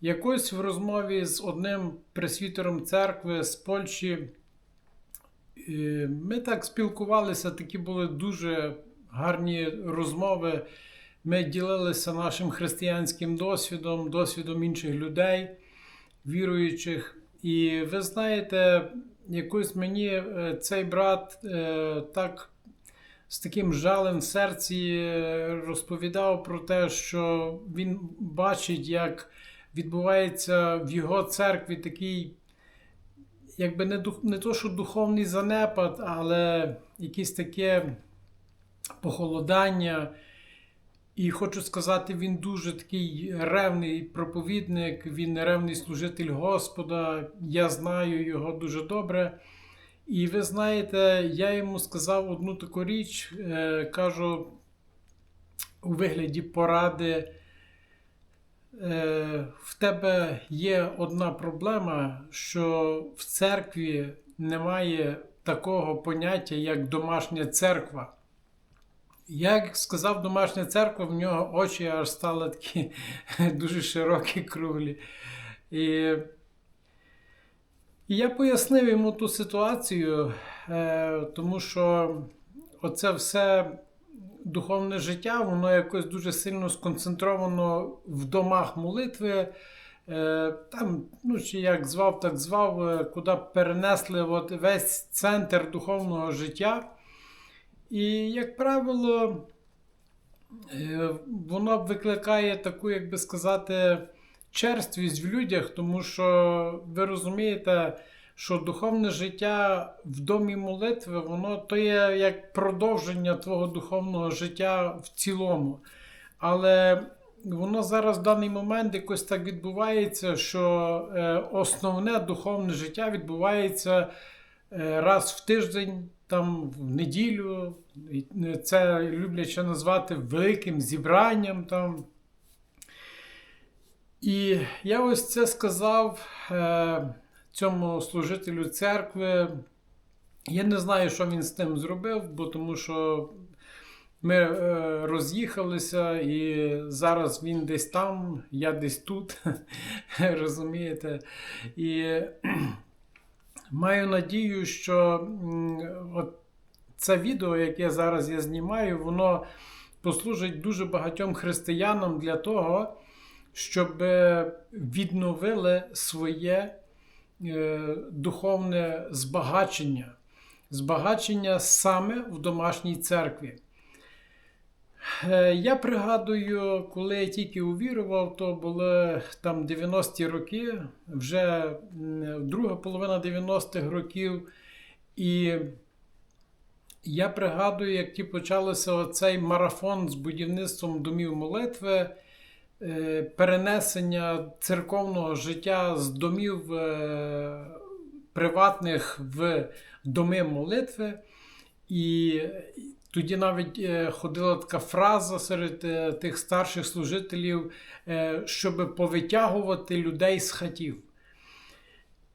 Якось в розмові з одним пресвітером церкви з Польщі е, ми так спілкувалися, такі були дуже гарні розмови. Ми ділилися нашим християнським досвідом, досвідом інших людей, віруючих. І ви знаєте, якось мені е, цей брат е, так з таким жалем в серці розповідав про те, що він бачить, як відбувається в його церкві такий, якби не, дух, не то, що духовний занепад, але якесь таке похолодання. І хочу сказати, він дуже такий ревний проповідник, він ревний служитель Господа. Я знаю його дуже добре. І ви знаєте, я йому сказав одну таку річ, е, кажу у вигляді поради. Е, в тебе є одна проблема, що в церкві немає такого поняття, як домашня церква. Як сказав домашня церква, в нього очі аж стали такі дуже широкі, круглі. І, і я пояснив йому ту ситуацію, е, тому що оце все духовне життя, воно якось дуже сильно сконцентровано в домах молитви. Е, Там, ну, чи як звав, так звав, е, куди перенесли от весь центр духовного життя. І, як правило, е, воно викликає таку, як би сказати, черствість в людях, тому що ви розумієте, що духовне життя в домі молитви, воно то є як продовження твого духовного життя в цілому. Але воно зараз в даний момент якось так відбувається, що е, основне духовне життя відбувається е, раз в тиждень, там в неділю. Це люблять назвати великим зібранням. там. І я ось це сказав е, цьому служителю церкви. Я не знаю, що він з тим зробив, бо тому що ми е, роз'їхалися, і зараз він десь там, я десь тут. Розумієте? І маю надію, що от це відео, яке зараз я знімаю, воно послужить дуже багатьом християнам для того, щоб е, відновили своє духовне збагачення, збагачення саме в домашній церкві. Е, Я пригадую, коли я тільки увірував, то були там 90-ті роки, вже друга половина 90-х років. І я пригадую, як ті почалося оцей марафон з будівництвом домів молитви, е, перенесення церковного життя з домів е, приватних в доми молитви. І тоді навіть е, ходила така фраза серед е, тих старших служителів, е, щоб повитягувати людей з хатів.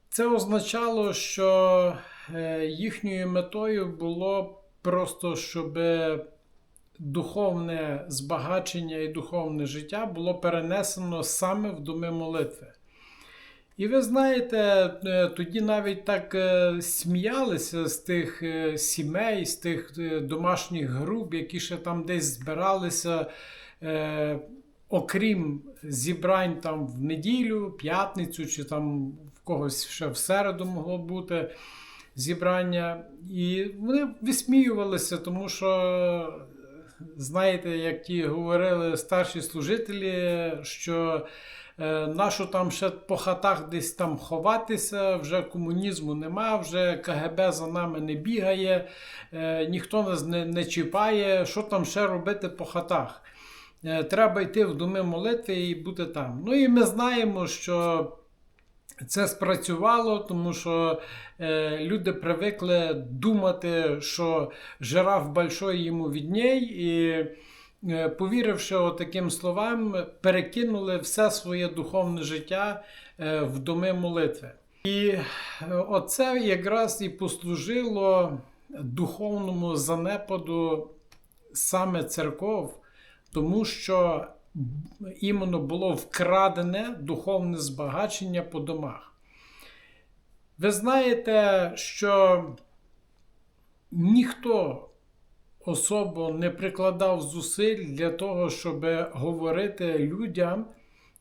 Це означало, що е, їхньою метою було просто, щоб духовне збагачення і духовне життя було перенесено саме в доми молитви. І ви знаєте, е, тоді навіть так е, сміялися з тих е, сімей, з тих домашніх груп, які ще там десь збиралися, окрім зібрань там в неділю, п'ятницю, чи там в когось ще в середу могло бути зібрання. І вони висміювалися, тому що, знаєте, як ті говорили старші служителі, що е, нащо там ще по хатах десь там ховатися, вже комунізму нема, вже КГБ за нами не бігає, е, ніхто нас не, не чіпає, що там ще робити по хатах. Е, Треба йти в доми молитви і бути там. Ну і ми знаємо, що це спрацювало, тому що е, люди привикли думати, що жираф большой йому відній, і, е, повіривши таким словам, перекинули все своє духовне життя е, в доми молитви. І е, оце якраз і послужило духовному занепаду саме церков, тому що іменно було вкрадене духовне збагачення по домах. Ви знаєте, що ніхто особо не прикладав зусиль для того, щоб говорити людям,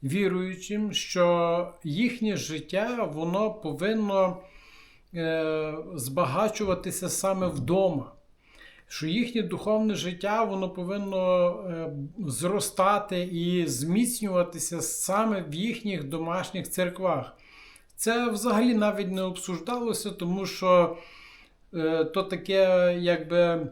віруючим, що їхнє життя воно повинно е, збагачуватися саме вдома. Що їхнє духовне життя воно повинно е, зростати і зміцнюватися саме в їхніх домашніх церквах. Це взагалі навіть не обсуждалося, тому що е, то таке, якби. е,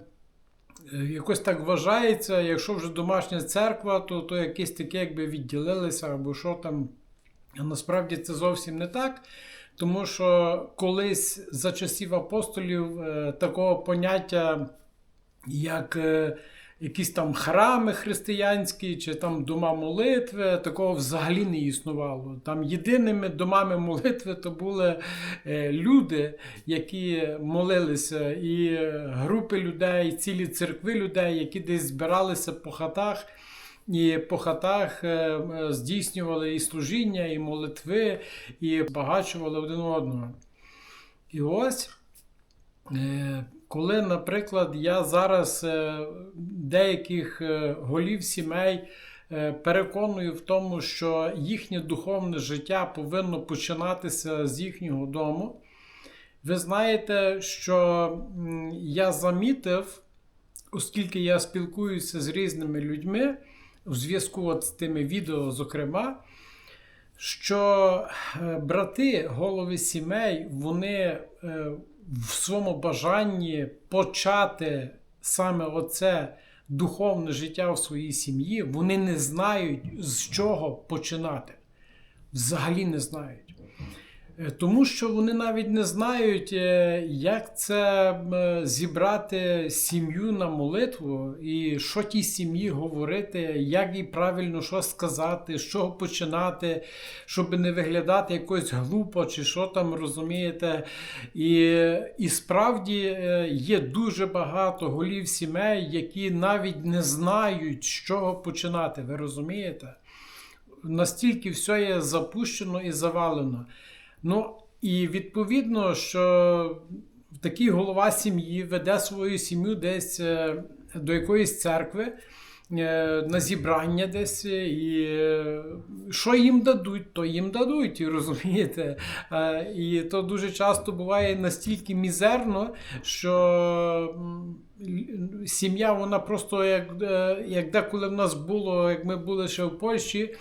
Якось так вважається, якщо вже домашня церква, то, то якесь таке, якби відділилися або що там. А насправді це зовсім не так. Тому що колись за часів апостолів такого поняття, як е, якісь там храми християнські чи там дома молитви, такого взагалі не існувало. Там єдиними домами молитви то були е, люди, які молилися, і групи людей, і цілі церкви людей, які десь збиралися по хатах. І по хатах е, е, здійснювали і служіння, і молитви, і багачували один одного. І ось, е, коли, наприклад, я зараз е, деяких е, голів сімей е, переконую в тому, що їхнє духовне життя повинно починатися з їхнього дому, ви знаєте, що я замітив, оскільки я спілкуюся з різними людьми, у зв'язку з тими відео, зокрема, що брати, голови сімей, вони в своєму бажанні почати саме оце духовне життя в своїй сім'ї, вони не знають, з чого починати. Взагалі не знають. Е, Тому що вони навіть не знають, е, як це е, зібрати сім'ю на молитву, і що тій сім'ї говорити, як їй правильно що сказати, з чого починати, щоб не виглядати якось глупо, чи що там розумієте. І, і справді є дуже багато голів сімей, які навіть не знають, з чого починати. Ви розумієте? Настільки все є запущено і завалено. Ну, і відповідно, що такий голова сім'ї веде свою сім'ю десь е, до якоїсь церкви, е, на зібрання десь, і е, що їм дадуть, то їм дадуть, розумієте? І то дуже часто буває настільки мізерно, що сім'я, вона просто як, як деколи в нас було, як ми були ще в Польщі.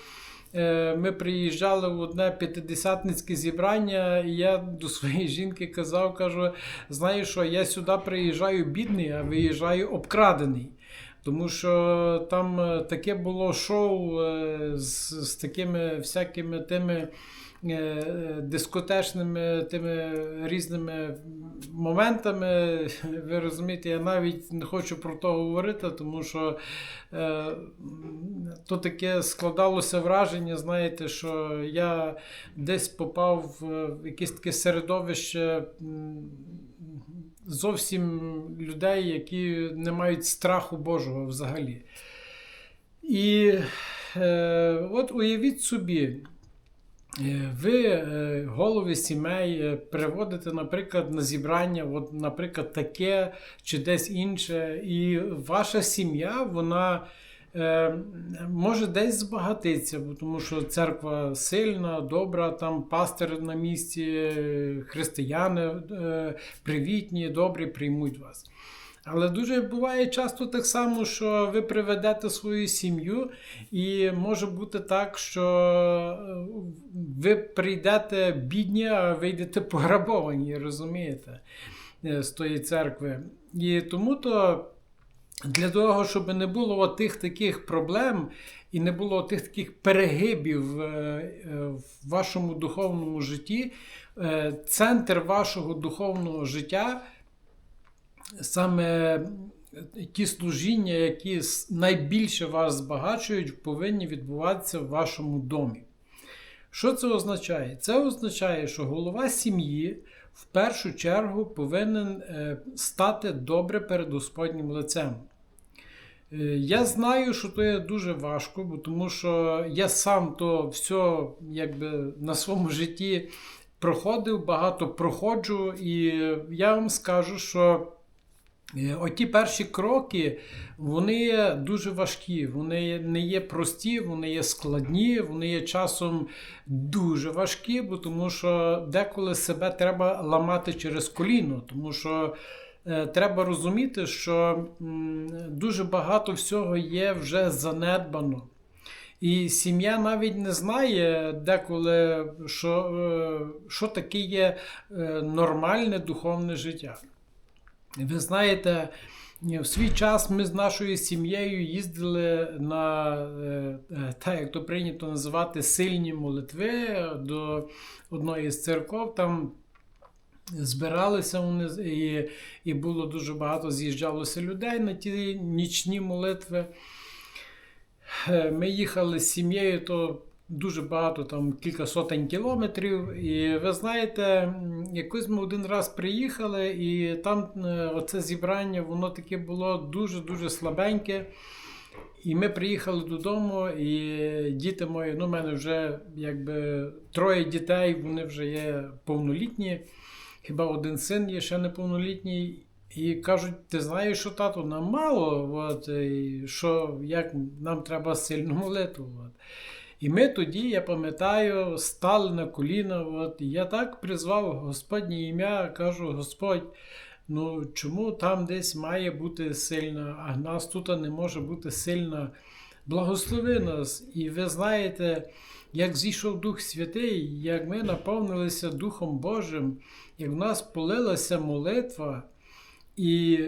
Е, Ми приїжджали в одне п'ятидесятницьке зібрання, і я до своєї жінки казав, кажу: знаєш що, я сюди приїжджаю бідний, а виїжджаю обкрадений. Тому що там е, таке було шоу е, з, з такими всякими тими дискотечними тими різними моментами. Ви розумієте, я навіть не хочу про то говорити, тому що е, то таке складалося враження, знаєте, що я десь попав в якесь таке середовище. Зовсім людей, які не мають страху Божого взагалі. І е, от уявіть собі, е, ви, е, голови сімей, е, приводите, наприклад, на зібрання, от, наприклад, таке чи десь інше, і ваша сім'я, вона е, може десь збагатитися, тому що церква сильна, добра, там пастир на місці, е, християни е, привітні, добрі, приймуть вас. Але дуже буває часто так само, що ви приведете свою сім'ю, і може бути так, що е, ви прийдете бідні, а вийдете пограбовані, розумієте, е, з тої церкви. І тому то для того, щоб не було тих таких проблем і не було тих таких перегибів е, в вашому духовному житті, центр вашого духовного життя саме ті служіння, які найбільше вас збагачують, повинні відбуватися в вашому домі. Що це означає? Це означає, що голова сім'ї в першу чергу повинен е, стати добре перед Господнім лицем. Е, Я знаю, що то є дуже важко, бо тому що я сам то все якби на своєму житті проходив, багато проходжу, і я вам скажу, що е, оті перші кроки вони дуже важкі, вони не є прості, вони є складні, вони є часом дуже важкі, бо тому що деколи себе треба ламати через коліно, тому що. Е, Треба розуміти, що дуже багато всього є вже занедбано. І сім'я навіть не знає деколи, що, е, що таке є е, нормальне духовне життя. Ви знаєте, в свій час ми з нашою сім'єю їздили на е, е, так, як то прийнято називати сильні молитви до одної з церков. Там збиралися вони і, і було дуже багато з'їжджалося людей на ті нічні молитви. Е, Ми їхали з сім'єю, то дуже багато, там кілька сотень кілометрів. І ви знаєте, якось ми один раз приїхали, і там е, оце зібрання, воно таке було дуже-дуже слабеньке. І ми приїхали додому, і діти мої, ну, в мене вже якби троє дітей, вони вже є повнолітні. Хіба один син є ще неповнолітній. І кажуть, ти знаєш, що тату нам мало, от, і що як нам треба сильну молитву. От. І ми тоді, я пам'ятаю, стали на коліна. От, і я так призвав Господнє ім'я, кажу, Господь, ну чому там десь має бути сильна, а нас тут не може бути сильна. Благослови нас. І ви знаєте, як зійшов Дух Святий, як ми наповнилися Духом Божим, як в нас полилася молитва. І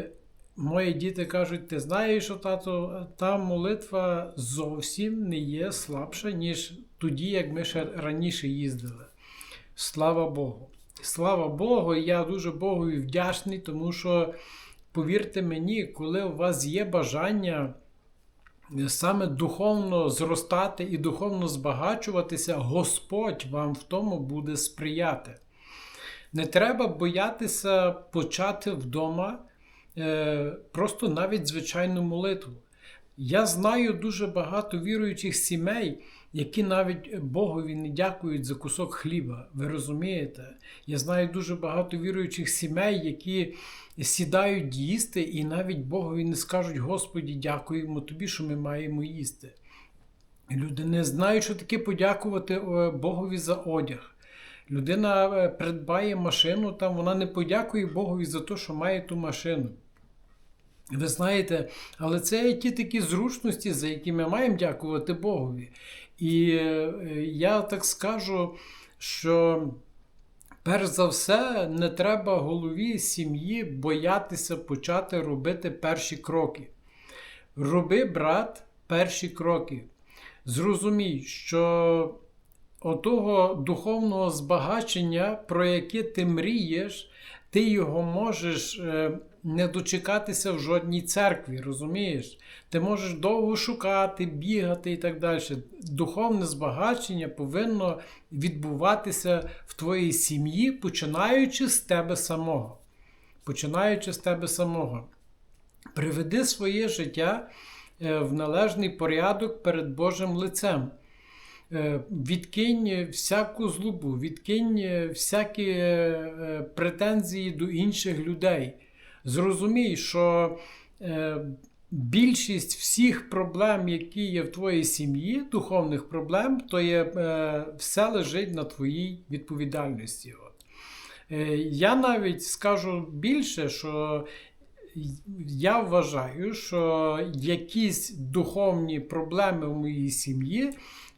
мої діти кажуть: ти знаєш, що тато, та молитва зовсім не є слабша, ніж тоді, як ми ще раніше їздили. Слава Богу! Слава Богу, і я дуже Богові вдячний, тому що, повірте мені, коли у вас є бажання саме духовно зростати і духовно збагачуватися, Господь вам в тому буде сприяти. Не треба боятися почати вдома е, просто навіть звичайну молитву. Я знаю дуже багато віруючих сімей, які навіть Богові не дякують за кусок хліба. Ви розумієте? Я знаю дуже багато віруючих сімей, які сідають їсти і навіть Богові не скажуть: Господі, дякуємо тобі, що ми маємо їсти. Люди не знають, що таке подякувати е, Богові за одяг. Людина е, придбає машину, там вона не подякує Богові за те, що має ту машину. Ви знаєте, але це ті такі зручності, за які ми маємо дякувати Богові. І е, я так скажу, що перш за все не треба голові сім'ї боятися почати робити перші кроки. Роби, брат, перші кроки. Зрозумій, що отого духовного збагачення, про яке ти мрієш, ти його можеш е, не дочекатися в жодній церкві, розумієш? Ти можеш довго шукати, бігати і так далі. Духовне збагачення повинно відбуватися в твоїй сім'ї, починаючи з тебе самого. Починаючи з тебе самого. Приведи своє життя е, в належний порядок перед Божим лицем. Е, Відкинь всяку злобу, відкинь всякі е, претензії до інших людей. Зрозумій, що е, більшість всіх проблем, які є в твоїй сім'ї, духовних проблем, то є е, все лежить на твоїй відповідальності. Е, Я навіть скажу більше, що я вважаю, що якісь духовні проблеми в моїй сім'ї.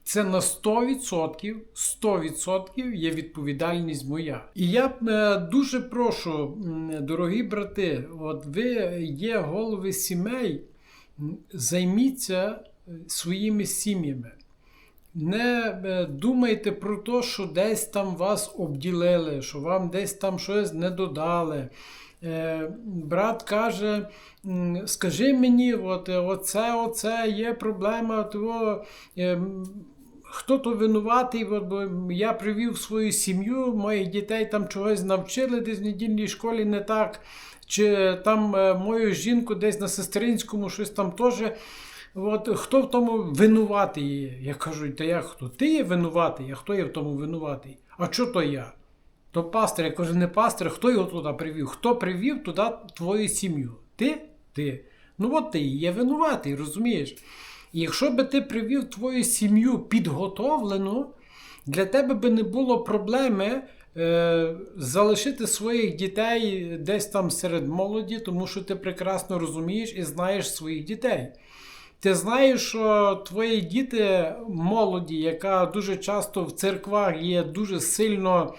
Це на 100%, 100% є відповідальність моя. І я е, дуже прошу, дорогі брати, от ви є голови сімей, займіться е, своїми сім'ями. Не е, думайте про те, що десь там вас обділили, що вам десь там щось не додали. Брат каже, скажи мені, от, оце, оце є проблема того. Хто то винуватий, бо я привів свою сім'ю, моїх дітей там чогось навчили десь в недільній школі не так. Чи там е, мою жінку десь на сестринському щось там теж. От, хто в тому винуватий? Я кажу, та я хто? Ти є винуватий, а хто є в тому винуватий? А що то я? То пастор, я кажу, не пастор, хто його туди привів? Хто привів туди твою сім'ю? Ти? Ти. Ну от ти і є винуватий, розумієш? І якщо би ти привів твою сім'ю підготовлену, для тебе би не було проблеми е, залишити своїх дітей десь там серед молоді, тому що ти прекрасно розумієш і знаєш своїх дітей. Ти знаєш, що твої діти молоді, яка дуже часто в церквах є дуже сильно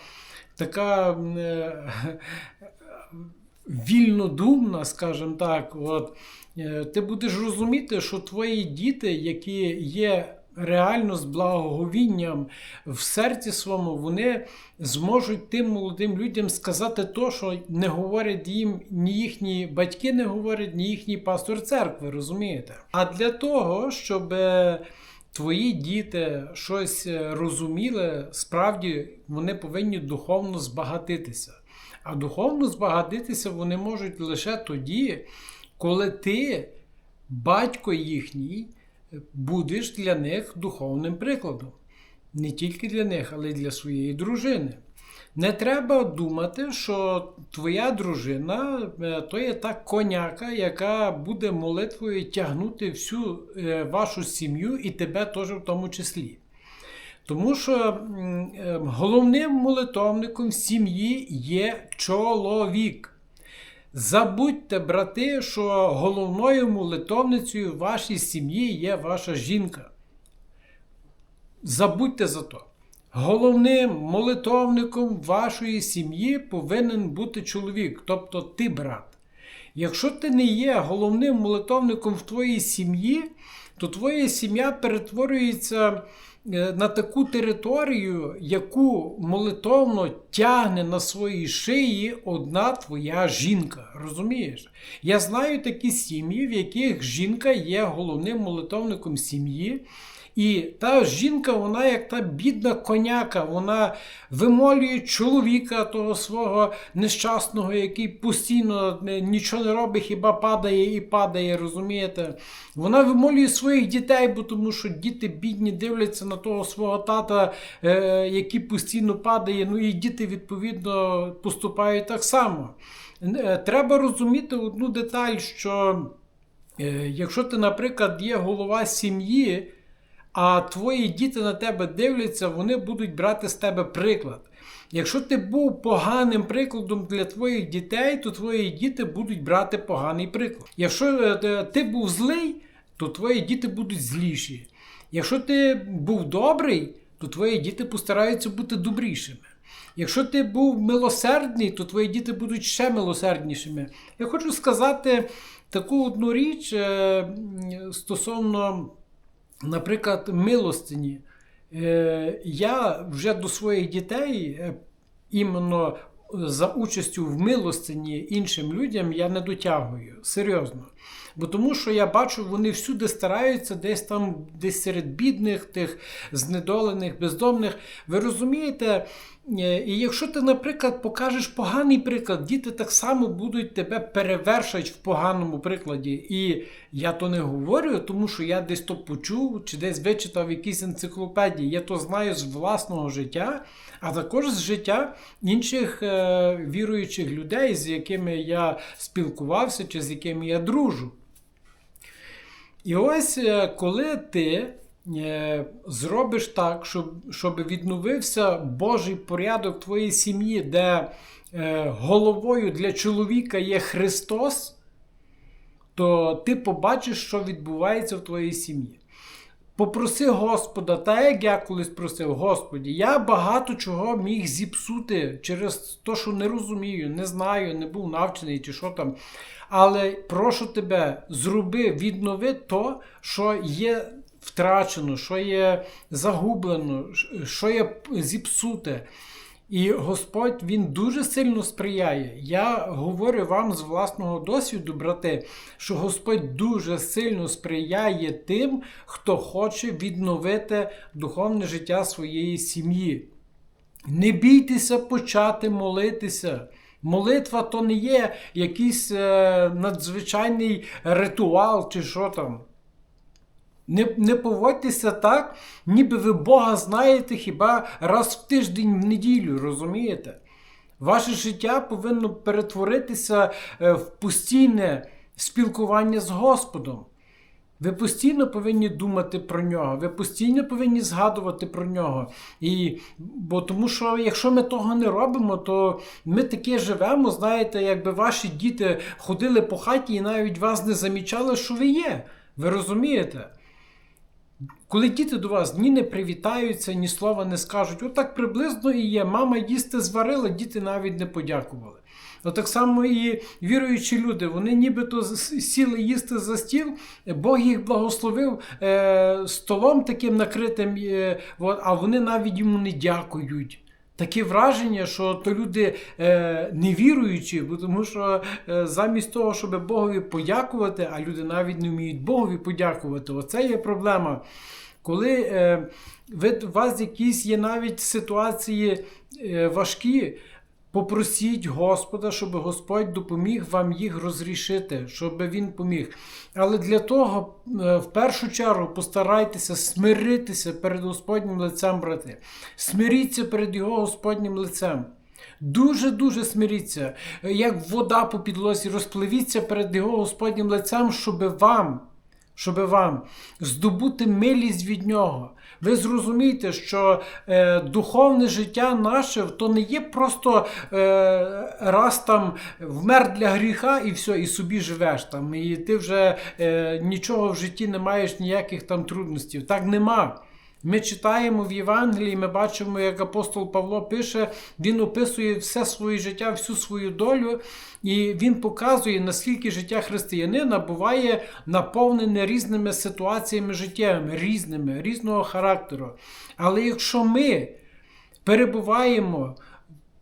така е, вільнодумна, скажімо так, от, е, ти будеш розуміти, що твої діти, які є реально з благоговінням в серці своєму, вони зможуть тим молодим людям сказати то, що не говорять їм ні їхні батьки не говорять, ні їхній пастор церкви, розумієте? А для того, щоб е, твої діти щось е, розуміли, справді вони повинні духовно збагатитися. А духовно збагатитися вони можуть лише тоді, коли ти, батько їхній, будеш для них духовним прикладом. Не тільки для них, але й для своєї дружини. Не треба думати, що твоя дружина е, то є та коняка, яка буде молитвою тягнути всю е, вашу сім'ю і тебе теж в тому числі. Тому що е, головним молитовником в сім'ї є чоловік. Забудьте, брати, що головною молитовницею вашій сім'ї є ваша жінка. Забудьте за то. Головним молитовником вашої сім'ї повинен бути чоловік, тобто ти, брат. Якщо ти не є головним молитовником в твоїй сім'ї, то твоя сім'я перетворюється на таку територію, яку молитовно тягне на своїй шиї одна твоя жінка. Розумієш? Я знаю такі сім'ї, в яких жінка є головним молитовником сім'ї. І та жінка, вона як та бідна коняка, вона вимолює чоловіка того свого нещасного, який постійно нічого не робить, хіба падає і падає, розумієте? Вона вимолює своїх дітей, бо тому що діти бідні дивляться на того свого тата, е, який постійно падає. Ну і діти, відповідно, поступають так само. Е, треба розуміти одну деталь, що е, якщо ти, наприклад, є голова сім'ї, а твої діти на тебе дивляться, вони будуть брати з тебе приклад. Якщо ти був поганим прикладом для твоїх дітей, то твої діти будуть брати поганий приклад. Якщо е, ти був злий, то твої діти будуть зліші. Якщо ти був добрий, то твої діти постараються бути добрішими. Якщо ти був милосердний, то твої діти будуть ще милосерднішими. Я хочу сказати таку одну річ е, стосовно наприклад, милостині. Е, я вже до своїх дітей е, іменно за участю в милостині іншим людям я не дотягую. Серйозно. Бо тому що я бачу, вони всюди стараються, десь там, десь серед бідних, тих знедолених, бездомних. Ви розумієте? Е, і якщо ти, наприклад, покажеш поганий приклад, діти так само будуть тебе перевершать в поганому прикладі. І я то не говорю, тому що я десь то почув чи десь вичитав в якійсь енциклопедії. Я то знаю з власного життя, а також з життя інших е, віруючих людей, з якими я спілкувався чи з якими я дружу. І ось е, коли ти зробиш так, щоб щоб відновився Божий порядок твоєї сім'ї, де е, головою для чоловіка є Христос, то ти побачиш, що відбувається в твоїй сім'ї. Попроси Господа, та як я колись просив, Господі, я багато чого міг зіпсути через те, що не розумію, не знаю, не був навчений чи що там. Але прошу тебе, зроби, віднови то, що є втрачено, що є загублено, що є зіпсуте. І Господь Він дуже сильно сприяє. Я говорю вам з власного досвіду, брати, що Господь дуже сильно сприяє тим, хто хоче відновити духовне життя своєї сім'ї. Не бійтеся почати молитися. Молитва то не є якийсь е, надзвичайний ритуал чи що там. Не, не поводьтеся так, ніби ви Бога знаєте хіба раз в тиждень в неділю, розумієте? Ваше життя повинно перетворитися е, в постійне спілкування з Господом. Ви постійно повинні думати про нього, ви постійно повинні згадувати про нього. І, бо тому що якщо ми того не робимо, то ми таке живемо, знаєте, якби ваші діти ходили по хаті і навіть вас не замічали, що ви є. Ви розумієте? Коли діти до вас ні не привітаються, ні слова не скажуть, отак приблизно і є. Мама їсти зварила, діти навіть не подякували. Так само і віруючі люди, вони нібито сіли їсти за стіл, Бог їх благословив е, столом таким накритим, е, а вони навіть йому не дякують. Таке враження, що то люди е, невіруючі, бо тому що е, замість того, щоб Богові подякувати, а люди навіть не вміють Богові подякувати. Оце є проблема. Коли е, ви, у вас якісь є навіть ситуації е, важкі, попросіть Господа, щоб Господь допоміг вам їх розрішити, щоб Він поміг. Але для того, е, в першу чергу, постарайтеся смиритися перед Господнім лицем, брати. Смиріться перед Його Господнім лицем. Дуже-дуже смиріться, як вода по підлозі, розпливіться перед Його Господнім лицем, щоб вам щоб вам здобути милість від нього. Ви зрозумієте, що е, духовне життя наше то не є просто е, раз там вмер для гріха і все, і собі живеш там. І ти вже е, нічого в житті не маєш, ніяких там трудностей. Так нема. Ми читаємо в Євангелії, ми бачимо, як апостол Павло пише, він описує все своє життя, всю свою долю, і він показує, наскільки життя християнина буває наповнене різними ситуаціями життєвими, різними, різного характеру. Але якщо ми перебуваємо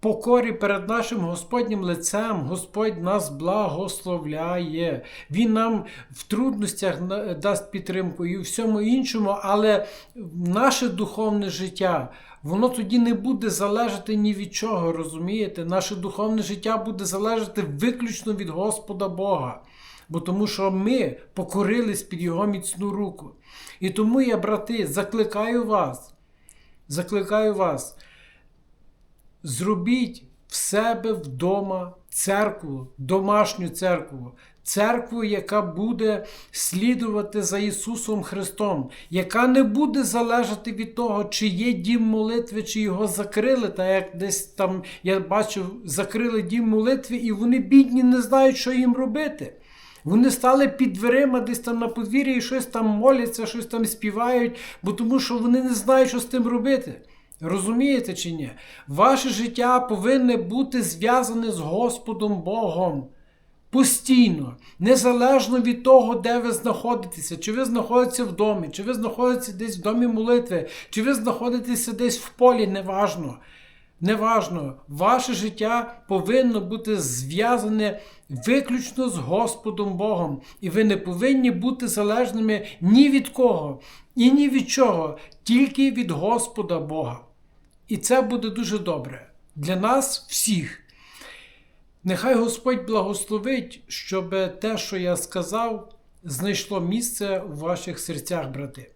покорі перед нашим Господнім лицем, Господь нас благословляє. Він нам в трудностях дасть підтримку і всьому іншому, але наше духовне життя. Воно тоді не буде залежати ні від чого, розумієте? Наше духовне життя буде залежати виключно від Господа Бога. Бо тому що ми покорились під Його міцну руку. І тому я, брати, закликаю вас, закликаю вас, зробіть в себе вдома церкву, домашню церкву, церкву, яка буде слідувати за Ісусом Христом, яка не буде залежати від того, чи є дім молитви, чи його закрили. Та як десь там я бачив, закрили дім молитви, і вони бідні не знають, що їм робити. Вони стали під дверима десь там на подвір'ї і щось там моляться, щось там співають, бо тому що вони не знають, що з тим робити. Розумієте чи ні? Ваше життя повинне бути зв'язане з Господом Богом. Постійно, незалежно від того, де ви знаходитеся, чи ви знаходитеся в домі, чи ви знаходитеся десь в домі молитви, чи ви знаходитеся десь в полі, неважно. Неважно, ваше життя повинно бути зв'язане виключно з Господом Богом. І ви не повинні бути залежними ні від кого і ні від чого, тільки від Господа Бога. І це буде дуже добре для нас всіх. Нехай Господь благословить, щоб те, що я сказав, знайшло місце у ваших серцях, брати.